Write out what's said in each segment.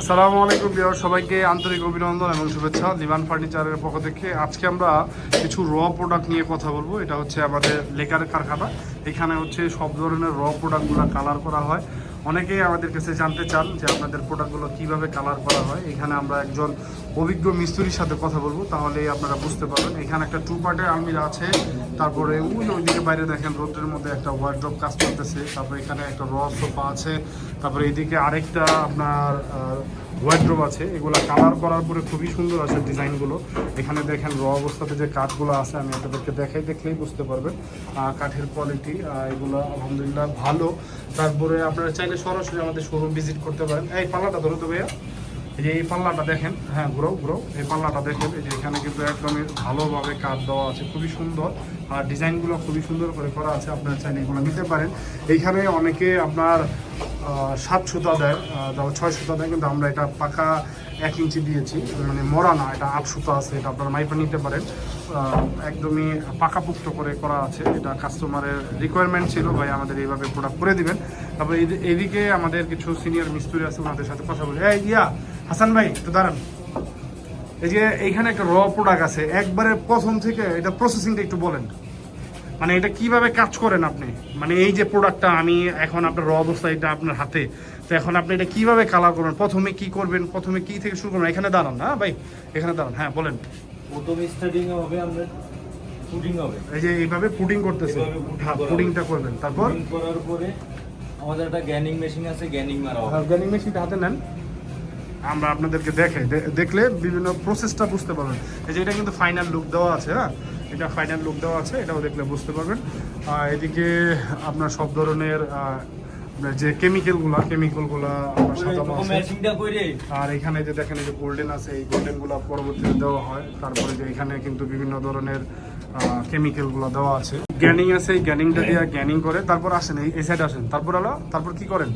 আসসালামু আলাইকুম বিয়ার সবাইকে আন্তরিক অভিনন্দন এবং শুভেচ্ছা। দিবান ফার্নিচারের পক্ষ থেকে আজকে আমরা কিছু র প্রোডাক্ট নিয়ে কথা বলব। এটা হচ্ছে আমাদের লেকার কারখানা। এখানে হচ্ছে সব ধরনের র প্রোডাক্টগুলো কালার করা হয়। অনেকেই আমাদের কাছে জানতে চান যে আপনাদের প্রোডাক্টগুলো কীভাবে কালার করা হয়। এখানে আমরা একজন অভিজ্ঞ মিস্ত্রির সাথে কথা বলব তাহলে আপনারা বুঝতে পারবেন। এখানে একটা টু পার্টের আলমিরা আছে, তারপরে ওই ওইদিকে বাইরে দেখেন, রোদ্রের মধ্যে একটা ওয়ার্ড্রপ কাজ করতেছে, তারপরে এখানে একটা র সোফা আছে, তারপরে এদিকে আরেকটা আপনার ওয়ার্ড্রোব আছে। এগুলো কালার করার পরে খুবই সুন্দর আছে ডিজাইনগুলো এখানে দেখেন র অবস্থাতে যে কাঠগুলো আছে, আমি আপনাদেরকে দেখাই দেখলেই বুঝতে পারবেন। কাঠের কোয়ালিটি এগুলো আলহামদুলিল্লাহ ভালো। তারপরে আপনারা চাইলে সরাসরি আমাদের শোরুম ভিজিট করতে পারেন। এই পাল্লাটা ধরো তো ভাইয়া। এই যে এই পাল্লাটা দেখেন হ্যাঁ ঘুরো ঘুরো এই পাল্লাটা দেখেন, এই যে এখানে কিন্তু একদমই ভালোভাবে কাজ দেওয়া আছে, খুবই সুন্দর। আর ডিজাইনগুলো খুবই সুন্দর করে করা আছে, আপনারা চাইলে এগুলো নিতে পারেন। এইখানে অনেকে আপনার সাত সুতা দেয় তারপর ছয় সুতা দেয়, কিন্তু আমরা এটা পাকা এক ইঞ্চি দিয়েছি মানে মরা না, এটা আট সুতা আছে, এটা আপনারা মাইপা নিতে পারেন। একদমই পাকাপুক্ত করে করা আছে, এটা কাস্টমারের রিকোয়ারমেন্ট ছিল, ভাই আমাদের এইভাবে প্রোডাক্ট করে দিবেন। তারপর এইদিকে আমাদের কিছু সিনিয়র মিস্ত্রি আছে, ওনাদের সাথে কথা বলি, এই ইয়া, হাসান ভাই, একটু দাঁড়ান। এই যে এইখানে একটা র প্রোডাক্ট আছে, একবারে প্রথম থেকে এটা প্রসেসিংটা একটু বলেন। মানে এটা কীভাবে কাজ করেন আপনি? মানে এই যে প্রোডাক্টটা আমি এখন আপনার র অবস্থা এটা আপনার হাতে তো এখন আপনি এটা কীভাবে কালার করবেন? প্রথমে কি করবেন? প্রথমে কি থেকে শুরু করবেন? এখানে দাঁড়ান না ভাই? এখানে দাঁড়ান হ্যাঁ বলেন। প্রথম স্টার্টিং হবে আমরা পুডিং হবে। এই যে এইভাবে পুডিং করতেছে হ্যাঁ পুডিংটা করবেন। তারপর? করার পরে আমাদের একটা গ্যানিং মেশিন আছে গ্যানিং মারা হবে। অর্গানিক মেশিনটা হাতে নেন। আমরা আপনাদেরকে দেখাই দে- দেখলে বিভিন্ন প্রসেসটা বুঝতে পারবেন। এই যে এটা কিন্তু ফাইনাল লুক দেওয়া আছে হ্যাঁ? এটা ফাইনাল লুক দেওয়া আছে এটাও দেখলে বুঝতে পারবেন। আর এদিকে আপনার সব ধরনের যে কেমিক্যালগুলো কেমিক্যালগুলো আপনার করে আর এখানে যে দেখেন এই যে গোল্ডেন আছে এই গোল্ডেনগুলো পরবর্তীতে দেওয়া হয়। তারপরে যে এখানে কিন্তু বিভিন্ন ধরনের কেমিক্যালগুলো দেওয়া আছে। গ্যানিং আছে এই গ্যানিংটা দিয়ে গ্যানিং করে। তারপর আসেন এই এই সাইডে আসেন। তারপর হলো তারপর কি করেন?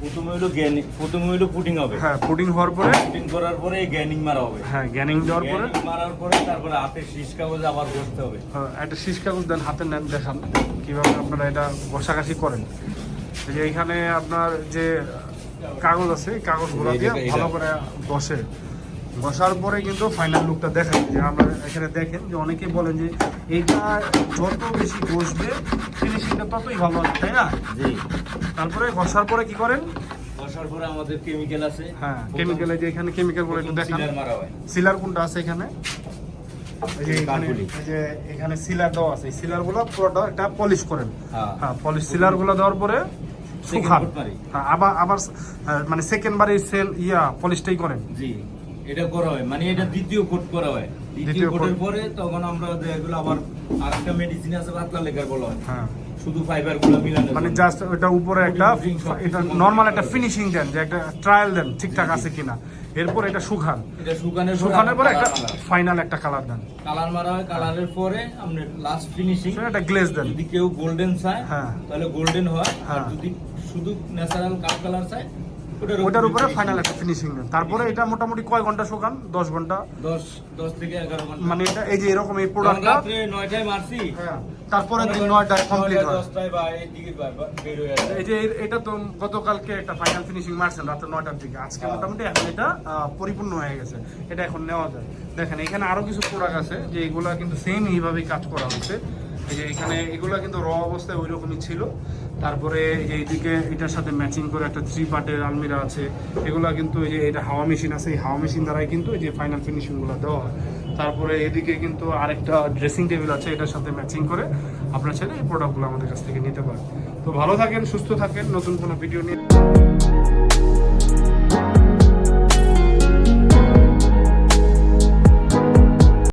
প্রথমে হলো গ্যানিং প্রথমে হলো পুডিং হবে। হ্যাঁ পুডিং হওয়ার পরে? পুটিং করার পরে গ্যানিং মারা হবে। হ্যাঁ গ্যানিং দেওয়ার পরে? মারার পরে তারপরে হাতে শীষ কাগজ আবার বসতে হবে। হ্যাঁ, একটা শীষ কাগজ দেন হাতে নেন দেখান কীভাবে আপনারা এটা ঘষাঘাষি করেন। যে এখানে আপনার যে কাগজ আছে কাগজগুলো দিয়ে ভালো করে বসে বসার পরে কিন্তু ফাইনাল লুকটা দেখেন যে আমরা এখানে দেখেন যে অনেকে বলেন যে এইটা যত বেশি বসবে ফিনিশিংটা ততই ভালো হবে তাই না? জি। তারপরে বসার পরে কি করেন? বসার পরে আমাদের কেমিক্যাল আছে। হ্যাঁ কেমিক্যালে যে এখানে কেমিক্যাল একটু দেখান। সিলার হয়। কোনটা আছে এখানে? এই যে এখানে সিলার দেওয়া আছে। এই সিলারগুলো পুরোটা এটা পলিশ করেন। হ্যাঁ। হ্যাঁ পলিশ সিলারগুলো দেওয়ার পরে শুকান। হ্যাঁ আবার আবার হ্যাঁ, মানে সেকেন্ড বারে সেল ইয়া পলিশটাই করেন। জি। এটা করা হয়। মানে এটা দ্বিতীয় কোট করা হয়। দ্বিতীয় কোটের পরে তখন আমরা এগুলো আবার আরেকটা মেডিসিন আছে পাতলা লেখার বলা হয়। হ্যাঁ। শুধু মিলানো মানে জাস্ট ওটা উপরে একটা এটা নর্মাল একটা ফিনিশিং দেন যে একটা ট্রায়াল দেন ঠিকঠাক আছে কিনা। এরপর এটা শুকান। এটা শুকানোর শুকানোর পরে একটা ফাইনাল একটা কালার দেন। কালার মারা হয় কালারের পরে আপনি লাস্ট ফিনিশিং একটা গ্লেজ দেন। যদি কেউ গোল্ডেন চায় হ্যাঁ। তাহলে গোল্ডেন হয়। আর হ্যাঁ। যদি শুধু ন্যাচারাল কাপ কালার চায় ওটার উপরে ফাইনাল একটা ফিনিশিং দেন তারপরে এটা মোটামুটি কয় ঘণ্টা শুকান? দশ ঘণ্টা? দশ দশ থেকে এগারো ঘণ্টা। মানে এটা এই যে এরকম এই প্রোডাক্টটা নয়টায় মারছি। তারপরে দিন নয়টায় কমপ্লিট হয়। এই হয়ে যে এটা তো গতকালকে একটা ফাইনাল ফিনিশিং মারছেন রাত নয়টার দিকে। আজকে হ্যাঁ। মোটামুটি এখন এটা পরিপূর্ণ হয়ে গেছে। এটা এখন নেওয়া যায়। দেখেন এখানে আরও কিছু প্রোডাক্ট আছে যে এগুলা কিন্তু সেম এইভাবেই কাজ করা হচ্ছে। এই যে এখানে এগুলা কিন্তু র অবস্থায় ওই রকমই ছিল। তারপরে এইদিকে এটার সাথে ম্যাচিং করে একটা থ্রি পার্টের আলমিরা আছে। এগুলা কিন্তু এই যে এটা হাওয়া মেশিন আছে, এই হাওয়া মেশিন দ্বারাই কিন্তু এই যে ফাইনাল ফিনিশিংগুলো দেওয়া হয়। তারপরে এদিকে কিন্তু আরেকটা ড্রেসিং টেবিল আছে, এটার সাথে ম্যাচিং করে আপনার ছেলে এই প্রোডাক্টগুলো আমাদের কাছ থেকে নিতে পারেন। তো ভালো থাকেন, সুস্থ থাকেন, নতুন কোনো ভিডিও নিয়ে